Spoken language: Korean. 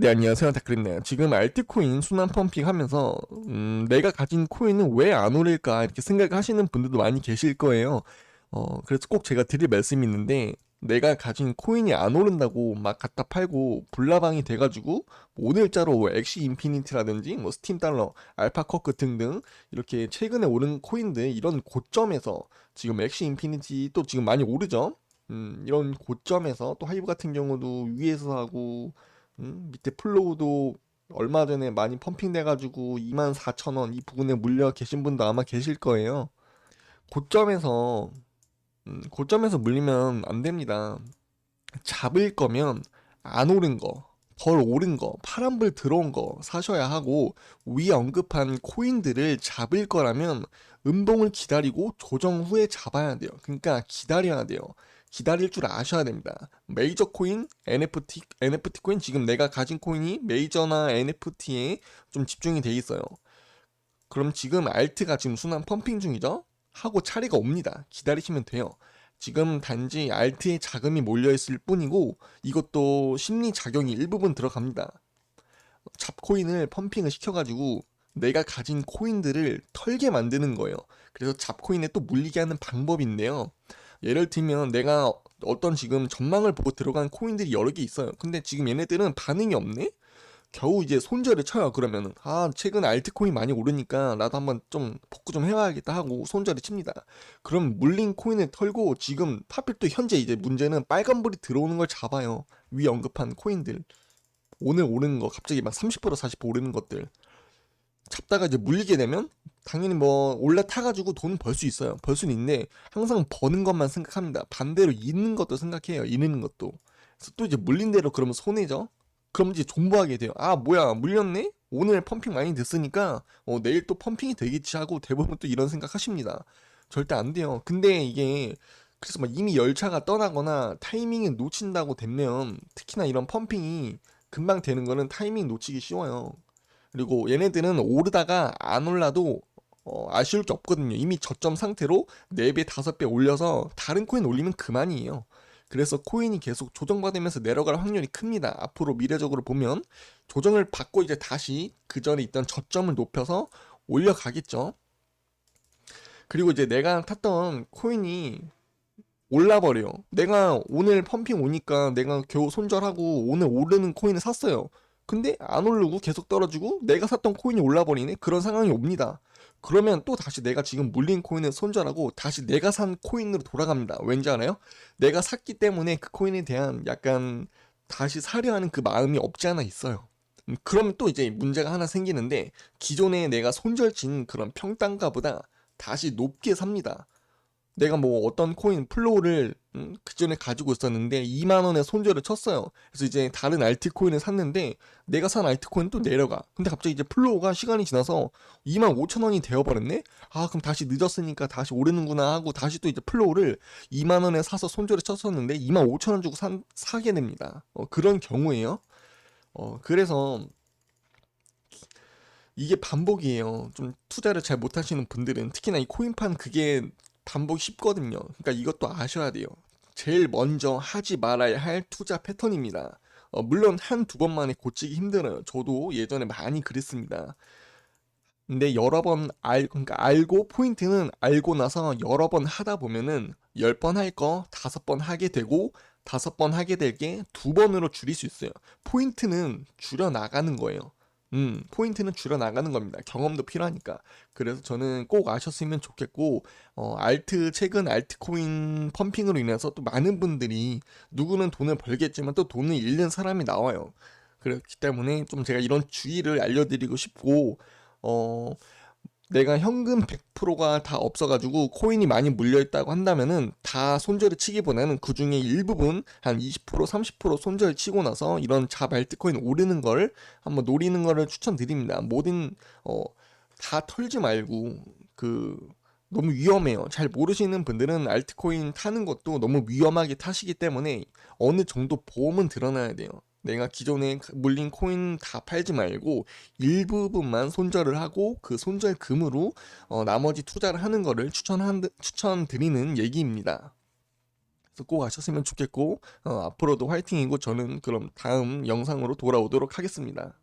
네, 안녕하세요. 다크린네요. 지금 알트코인 순환 펌핑 하면서, 음, 내가 가진 코인은 왜 안 오를까, 이렇게 생각하시는 분들도 많이 계실 거예요. 어, 그래서 꼭 제가 드릴 말씀이 있는데, 내가 가진 코인이 안 오른다고 막 갖다 팔고, 불나방이 돼가지고, 뭐 오늘자로 엑시 인피니티라든지, 뭐 스팀 달러, 알파 커크 등등, 이렇게 최근에 오른 코인들, 이런 고점에서, 지금 엑시 인피니티 또 지금 많이 오르죠? 음, 이런 고점에서, 또 하이브 같은 경우도 위에서 하고, 음, 밑에 플로우도 얼마 전에 많이 펌핑돼가지고 24,000원 이 부근에 물려 계신 분도 아마 계실 거예요. 고점에서 음, 고점에서 물리면 안 됩니다. 잡을 거면 안 오른 거, 덜 오른 거, 파란불 들어온 거 사셔야 하고 위 언급한 코인들을 잡을 거라면 음봉을 기다리고 조정 후에 잡아야 돼요. 그러니까 기다려야 돼요. 기다릴 줄 아셔야 됩니다. 메이저 코인, NFT, NFT 코인 지금 내가 가진 코인이 메이저나 NFT에 좀 집중이 돼 있어요. 그럼 지금 알트가 지금 순환 펌핑 중이죠? 하고 차례가 옵니다. 기다리시면 돼요. 지금 단지 알트에 자금이 몰려 있을 뿐이고 이것도 심리 작용이 일부분 들어갑니다. 잡코인을 펌핑을 시켜가지고 내가 가진 코인들을 털게 만드는 거예요. 그래서 잡코인에 또 물리게 하는 방법인데요. 예를 들면 내가 어떤 지금 전망을 보고 들어간 코인들이 여러 개 있어요. 근데 지금 얘네들은 반응이 없네? 겨우 이제 손절을 쳐요. 그러면은 아 최근 알트코인 많이 오르니까 나도 한번 좀 복구 좀 해봐야겠다 하고 손절을 칩니다. 그럼 물린 코인을 털고 지금 하필 또 현재 이제 문제는 빨간불이 들어오는 걸 잡아요. 위 언급한 코인들 오늘 오르는 거 갑자기 막 30% 40% 오르는 것들 잡다가 이제 물리게 되면 당연히 뭐 올라 타가지고 돈 벌 수 있어요. 벌 수는 있는데 항상 버는 것만 생각합니다. 반대로 잃는 것도 생각해요. 잃는 것도. 그래서 또 이제 물린 대로 그러면 손해죠. 그럼 이제 존버하게 돼요. 아 뭐야 물렸네? 오늘 펌핑 많이 됐으니까 어, 내일 또 펌핑이 되겠지 하고 대부분 또 이런 생각하십니다. 절대 안 돼요. 근데 이게 그래서 막 이미 열차가 떠나거나 타이밍을 놓친다고 되면 특히나 이런 펌핑이 금방 되는 거는 타이밍 놓치기 쉬워요. 그리고 얘네들은 오르다가 안 올라도 어, 아쉬울 게 없거든요. 이미 저점 상태로 4배, 5배 올려서 다른 코인 올리면 그만이에요. 그래서 코인이 계속 조정받으면서 내려갈 확률이 큽니다. 앞으로 미래적으로 보면 조정을 받고 이제 다시 그 전에 있던 저점을 높여서 올려가겠죠. 그리고 이제 내가 탔던 코인이 올라버려요. 내가 오늘 펌핑 오니까 내가 겨우 손절하고 오늘 오르는 코인을 샀어요. 근데 안 오르고 계속 떨어지고 내가 샀던 코인이 올라버리네? 그런 상황이 옵니다. 그러면 또 다시 내가 지금 물린 코인을 손절하고 다시 내가 산 코인으로 돌아갑니다. 왠지 알아요? 내가 샀기 때문에 그 코인에 대한 약간 다시 사려 하는 그 마음이 없지 않아 있어요. 음, 그러면 또 이제 문제가 하나 생기는데 기존에 내가 손절 친 그런 평단가보다 다시 높게 삽니다. 내가 뭐 어떤 코인 플로우를 음, 그 전에 가지고 있었는데 2만 원에 손절을 쳤어요. 그래서 이제 다른 알트코인을 샀는데 내가 산 알트코인 또 내려가. 근데 갑자기 이제 플로우가 시간이 지나서 2만 5천 원이 되어버렸네. 아 그럼 다시 늦었으니까 다시 오르는구나 하고 다시 또 이제 플로우를 2만 원에 사서 손절을 쳤었는데 2만 5천 원 주고 산, 사게 됩니다. 어, 그런 경우에요. 어 그래서 이게 반복이에요. 좀 투자를 잘 못하시는 분들은 특히나 이 코인판 그게 반복이 쉽거든요. 그러니까 이것도 아셔야 돼요. 제일 먼저 하지 말아야 할 투자 패턴입니다. 어, 물론 한 두 번만에 고치기 힘들어요. 저도 예전에 많이 그랬습니다. 근데 여러 번 알, 그러니까 알고, 포인트는 알고 나서 여러 번 하다 보면은 열번할 거 다섯 번 하게 되고, 다섯 번 하게 될 게 두 번으로 줄일 수 있어요. 포인트는 줄여 나가는 거예요. 음, 포인트는 줄여 나가는 겁니다. 경험도 필요하니까. 그래서 저는 꼭 아셨으면 좋겠고, 어, 알트, 최근 알트코인 펌핑으로 인해서 또 많은 분들이 누구는 돈을 벌겠지만 또 돈을 잃는 사람이 나와요. 그렇기 때문에 좀 제가 이런 주의를 알려드리고 싶고, 어, 내가 현금 100%가 다 없어가지고 코인이 많이 물려있다고 한다면은 다 손절을 치기보다는 그 중에 일부분 한 20% 30% 손절 치고 나서 이런 잡 알트코인 오르는 걸 한번 노리는 거를 추천드립니다. 모든 어 다 털지 말고 그 너무 위험해요. 잘 모르시는 분들은 알트코인 타는 것도 너무 위험하게 타시기 때문에 어느 정도 보험은 드러나야 돼요. 내가 기존에 물린 코인 다 팔지 말고 일부분만 손절을 하고 그 손절금으로 어, 나머지 투자를 하는 거를 추천한, 추천드리는 얘기입니다. 꼭 하셨으면 좋겠고 어, 앞으로도 화이팅이고 저는 그럼 다음 영상으로 돌아오도록 하겠습니다.